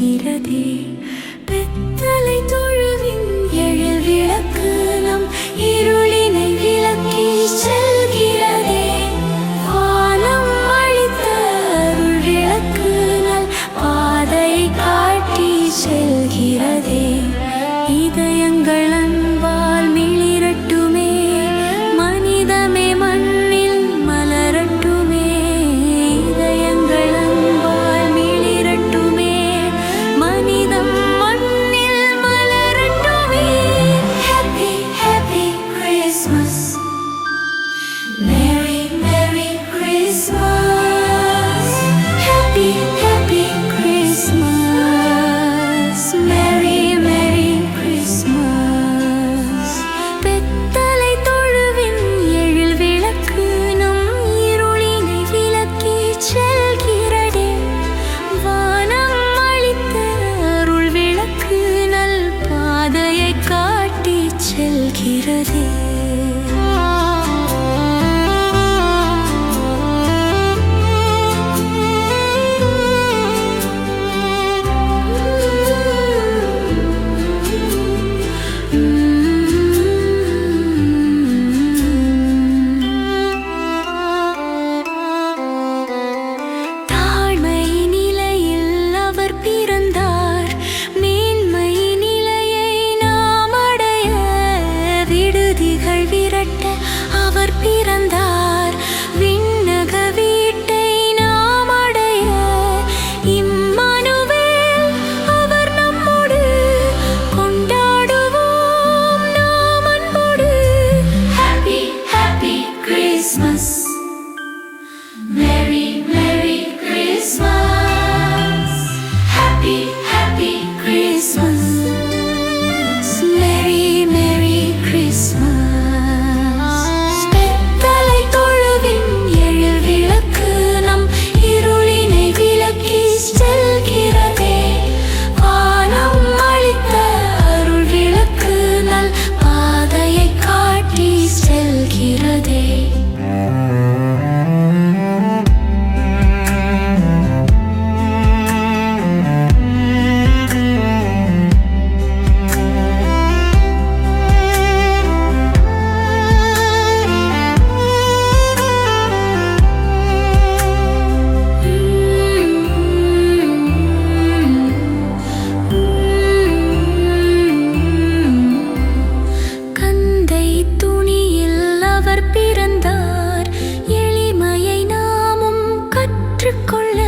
இருக்கிறதே பெத்தலை தொழுவின் எழில் விளக்கு நம் இருளினை விளக்கி செல்கிறதே. வானம் அழித்த அருள் விளக்கு நல் பாதை காட்டி செல்கிறதே. இதயங்கள் செல்கிறதே. பிறந்த ஏற்றுக்கொள்ள